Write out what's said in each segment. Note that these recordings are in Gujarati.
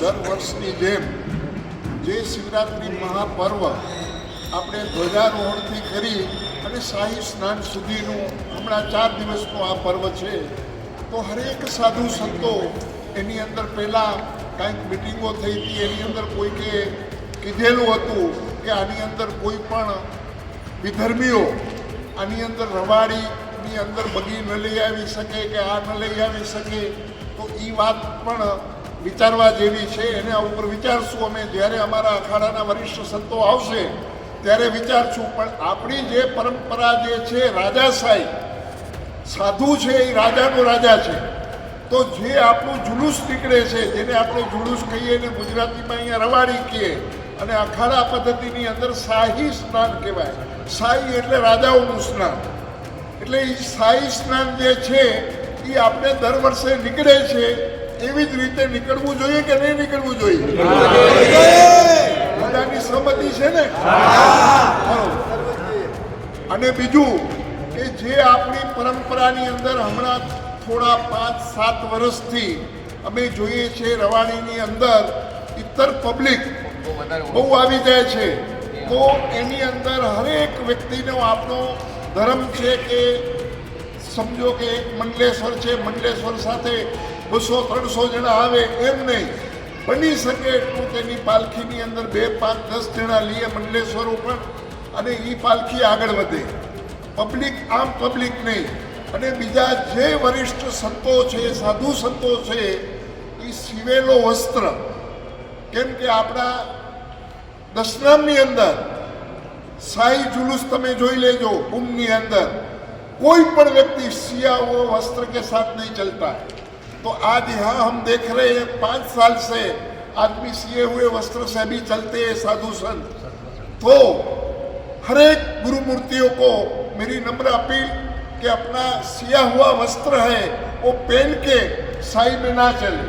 પર્વની જેમ જે શિવરાત્રિ મહાપર્વ આપણે ધ્વજારોહણથી કરી અને શાહી સ્નાન સુધીનું હમણાં ચાર દિવસનો આ પર્વ છે, તો હરેક સાધુ સંતો એની અંદર પહેલાં કાંઈક મિટિંગો થઈ હતી, એની અંદર કોઈકે કીધેલું હતું કે આની અંદર કોઈ પણ વિધર્મીઓ આની અંદર રવાડીની અંદર બગી ન લઈ આવી શકે કે આ ન લઈ આવી શકે, તો એ વાત પણ વિચારવા જેવી છે, એના ઉપર વિચારશું અમે. જ્યારે અમારા અખાડાના વરિષ્ઠ સંતો આવશે, ત્યારે વિચારશું. પણ આપણી જે પરંપરા જે છે રાજાશાહી સાધુ છે, એ રાજાનો રાજા છે. તો જે આપણું જુલુસ નીકળે છે, જેને આપણે જુલુસ કહીએ ને ગુજરાતીમાં અહીંયા રવાડી કહીએ, અને અખાડા પદ્ધતિની અંદર શાહી સ્નાન કહેવાય. શાહી એટલે રાજાઓનું સ્નાન. એટલે એ શાહી સ્નાન જે છે એ આપણે દર વર્ષે નીકળે છે એવી જ રીતે નીકળવું જોઈએ કે નહીં નીકળવું જોઈએ? બધાની સંમતિ છે ને? અને બીજું કે જે આપણી પરંપરાની અંદર હમણાં થોડા પાંચ, સાત વર્ષથી અમે જોઈએ છીએ રવાડીની અંદર ઇતર પબ્લિક બહુ આવી જાય છે. તો એની અંદર હરેક વ્યક્તિનો આપણો ધર્મ છે કે સમજો કે એક મંડલેશ્વર છે, મંડલેશ્વર સાથે બસો ત્રણસો જણા આવે એમ નહીં. બની શકે એટલું તેની પાલખીની અંદર બે પાંચ દસ જણા લઈએ મંડલેશ્વર ઉપર અને એ પાલખી આગળ વધે. પબ્લિક આમ પબ્લિક નહીં. અને બીજા જે વરિષ્ઠ સંતો છે, સાધુ સંતો છે એ સીવેલો વસ્ત્ર. કેમ કે આપણા દશનામની અંદર સાઈ જુલુસ તમે જોઈ લેજો કુંભની અંદર. કોઈ પણ વ્યક્તિ સિયાઓ વસ્ત્ર કે સાથ નહીં ચલતા. तो आज यहाँ हम देख रहे हैं, पाँच साल से आदमी सिए हुए वस्त्र से भी चलते हैं साधु संत। तो हर एक गुरु मूर्तियों को मेरी नम्र अपील कि अपना सिया हुआ वस्त्र है, वो पहन के साई में ना चले?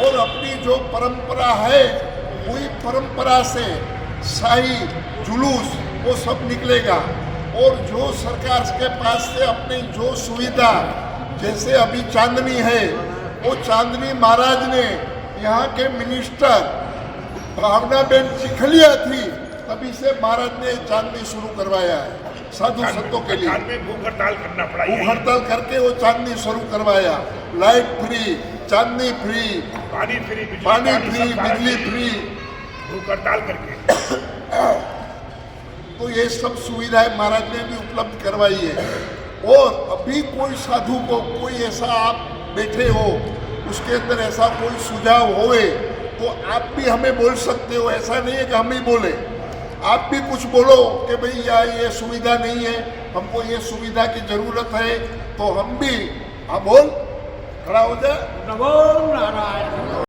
और अपनी जो परंपरा है, वही परंपरा से शाही जुलूस, वो सब निकलेगा। और जो सरकार के पास से अपनी जो सुविधा जैसे अभी चांदनी है वो चांदनी महाराज ने यहाँ के मिनिस्टर भावना बेन चिखलिया थी तभी से महाराज ने चांदनी शुरू करवाया है साधु संतों के लिए। भूख हड़ताल करना पड़ा भूख हड़ताल करके वो चांदनी शुरू करवाया। लाइट फ्री चांदनी फ्री पानी फ्री पानी फ्री बिजली फ्री। भूख हड़ताल करके। ये सब सुविधाएँ महाराज ने भी उपलब्ध करवाई है। और अभी कोई साधु को कोई ऐसा आप बैठे हो, उसके अंदर ऐसा कोई सुझाव होए तो आप भी हमें बोल सकते हो। ऐसा नहीं है कि हम ही बोले। आप भी कुछ बोलो कि भाई, यार, ये सुविधा नहीं है, हमको ये सुविधा की ज़रूरत है। तो हम भी हाँ बोल। खड़ा हो जाए नमो नारायण।